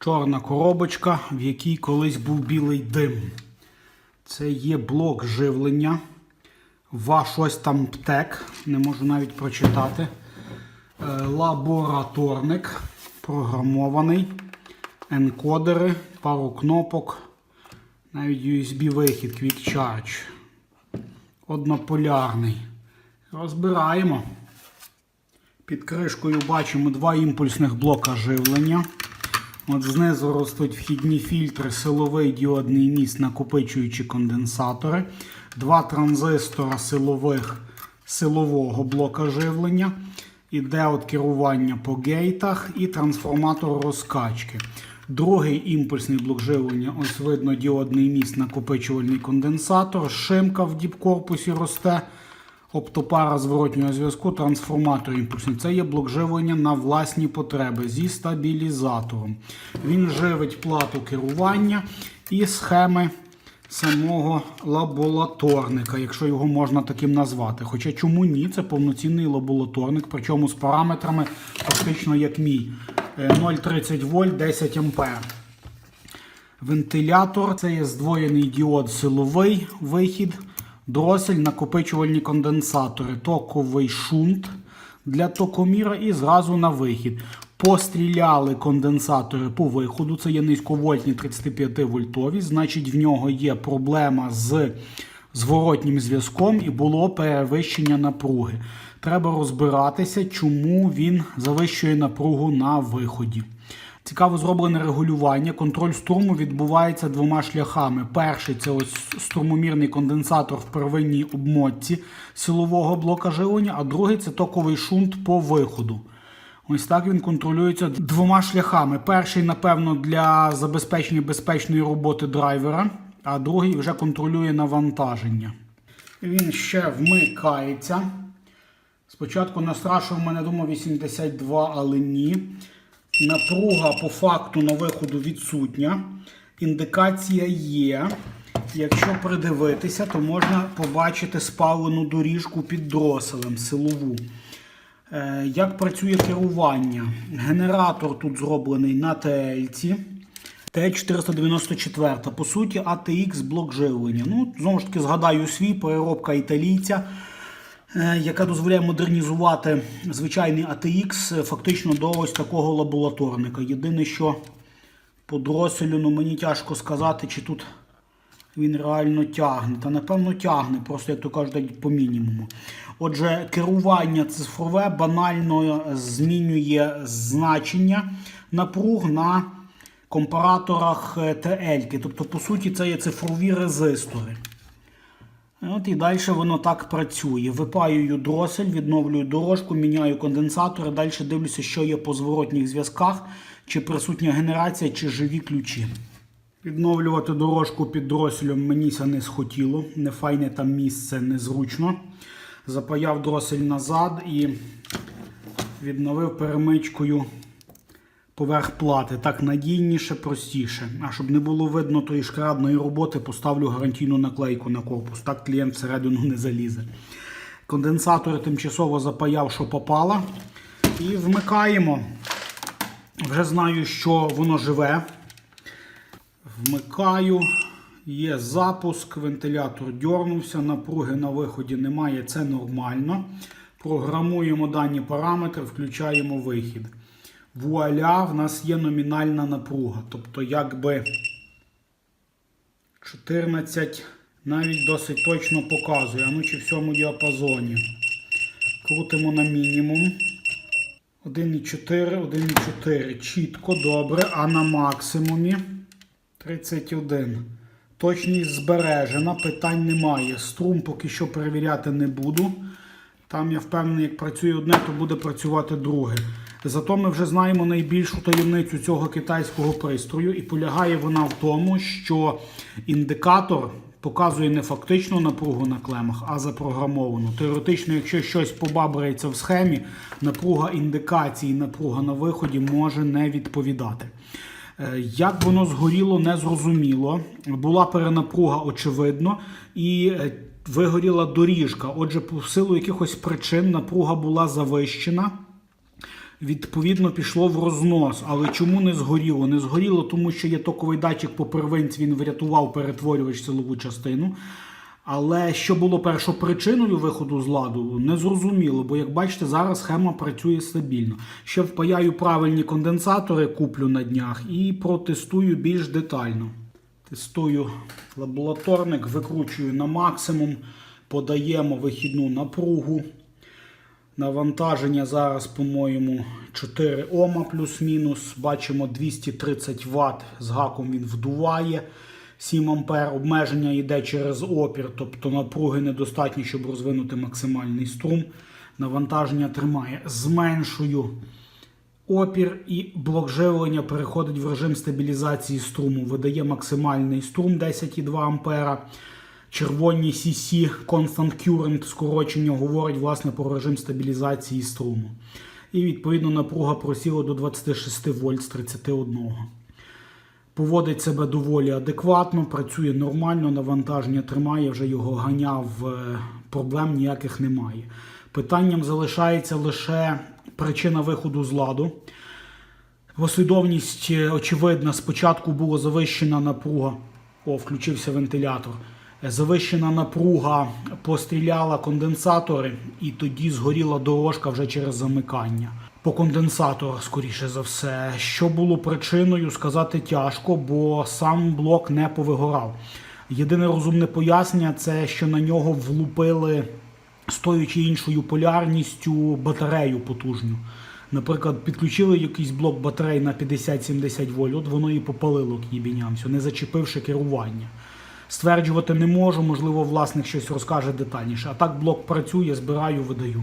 чорна коробочка, в якій колись був білий дим. Це є блок живлення. Ва щось там птек, не можу навіть прочитати. Е, Лабораторник програмований, енкодери, пару кнопок, навіть USB-вихід Quick Charge. Однополярний. Розбираємо. Під кришкою бачимо два імпульсних блока живлення. От знизу ростуть вхідні фільтри, силовий діодний міст, накопичуючі конденсатори, два транзистора силових силового блока живлення, іде от керування по гейтах і трансформатор розкачки. Другий імпульсний блок живлення, ось видно діодний міст, накопичувальний конденсатор, шимка в діпкорпусі росте. Оптопара зворотнього зв'язку, трансформатор імпульсний. Це є блок живлення на власні потреби зі стабілізатором. Він живить плату керування і схеми самого лабораторника, якщо його можна таким назвати. Хоча чому ні, це повноцінний лабораторник, причому з параметрами фактично як мій. Е, 0,30 вольт, 10 ампер. Вентилятор це є здвоєний діод силовий вихід, дросель, накопичувальні конденсатори, токовий шунт для токоміра і зразу на вихід. Постріляли конденсатори по виходу. Це є низьковольтні 35 вольтові. Значить, в нього є проблема з зворотнім зв'язком і було перевищення напруги. Треба розбиратися, чому він завищує напругу на виході. Цікаво зроблене регулювання. Контроль струму відбувається двома шляхами. Перший це ось струмомірний конденсатор в первинній обмотці силового блока живлення, а другий це токовий шунт по виходу. Ось так він контролюється двома шляхами. Перший, напевно, для забезпечення безпечної роботи драйвера, а другий вже контролює навантаження. Він ще вмикається. Спочатку настрашив мене думав 82, але ні. Напруга по факту на виходу відсутня. Індикація є. Якщо придивитися, то можна побачити спалену доріжку під дроселем силову. Е, Як працює керування? Генератор тут зроблений на ТЛ. Т494. По суті, ATX блок живлення. Ну, знову ж таки, згадаю свій переробка італійця, яка дозволяє модернізувати звичайний ATX е, фактично до ось такого лабораторника. Єдине, що по дроселю, ну мені тяжко сказати, чи тут він реально тягне. Та напевно тягне, просто як то кажуть, по мінімуму. Отже, керування цифрове банально змінює значення напруг на компараторах TL. Тобто, по суті, це є цифрові резистори. От І далі воно так працює. Випаюю дросель, відновлюю дорожку, міняю конденсатори. Далі дивлюся, що є по зворотніх зв'язках, чи присутня генерація, чи живі ключі. Відновлювати дорожку під дроселем мені це не схотіло. Не файне там місце, незручно. Запаяв дросель назад і відновив перемичкою поверх плати. Так надійніше, простіше. А щоб не було видно тої шкрадної роботи, поставлю гарантійну наклейку на корпус. Так клієнт всередину не залізе. Конденсатори тимчасово запаяв, що попало. І вмикаємо. Вже знаю, що воно живе. Вмикаю. Є запуск, вентилятор дьорнувся, напруги на виході немає, це нормально. Програмуємо дані параметри, включаємо вихід. Вуаля, в нас є номінальна напруга. Тобто, якби 14 навіть досить точно показує. Ну чи в цьому діапазоні. Крутимо на мінімум. 1,4, 1,4. Чітко, добре. А на максимумі 31. Точність збережена, питань немає. Струм поки що перевіряти не буду. Там я впевнений, як працює одне, то буде працювати друге. Зато ми вже знаємо найбільшу таємницю цього китайського пристрою, і полягає вона в тому, що індикатор показує не фактичну напругу на клемах, а запрограмовану. Теоретично, якщо щось побабрається в схемі, напруга індикації, напруга на виході може не відповідати. Е, Як воно згоріло, не зрозуміло. Була перенапруга, очевидно, і е, вигоріла доріжка. Отже, по силу якихось причин напруга була завищена. Відповідно, пішло в рознос. Але чому не згоріло? Не згоріло, тому що є токовий датчик по первинці, він врятував перетворювач силову частину. Але що було першопричиною виходу з ладу, не зрозуміло, бо як бачите, зараз схема працює стабільно. Ще впаяю правильні конденсатори, куплю на днях і протестую більш детально. Тестую лабораторник, викручую на максимум, подаємо вихідну напругу. Навантаження зараз, по-моєму, 4 Ома плюс-мінус. Бачимо 230 Вт. З гаком він вдуває. 7 ампер. Обмеження йде через опір, тобто напруги недостатньо, щоб розвинути максимальний струм. Навантаження тримає. Зменшую опір і блок живлення переходить в режим стабілізації струму. Видає максимальний струм 10,2 ампера. Червоні CC Constant Current скорочення говорить власне про режим стабілізації струму. І відповідно напруга просіла до 26 вольт з 31. Поводить себе доволі адекватно, працює нормально, навантаження тримає, вже його ганяв, е, проблем ніяких немає. Питанням залишається лише причина виходу з ладу. Послідовність е, очевидна. Спочатку була завищена напруга. О, включився вентилятор. Завищена напруга постріляла конденсатори, і тоді згоріла дорожка вже через замикання. По конденсаторах, скоріше за все. Що було причиною, сказати тяжко, бо сам блок не повигорав. Єдине розумне пояснення це, що на нього влупили з тою чи іншою полярністю батарею потужну. Наприклад, підключили якийсь блок батарей на 50-70 вольт, воно і попалило к їбінямсю, не зачепивши керування. Стверджувати не можу, можливо, власник щось розкаже детальніше. А так блок працює, збираю, видаю.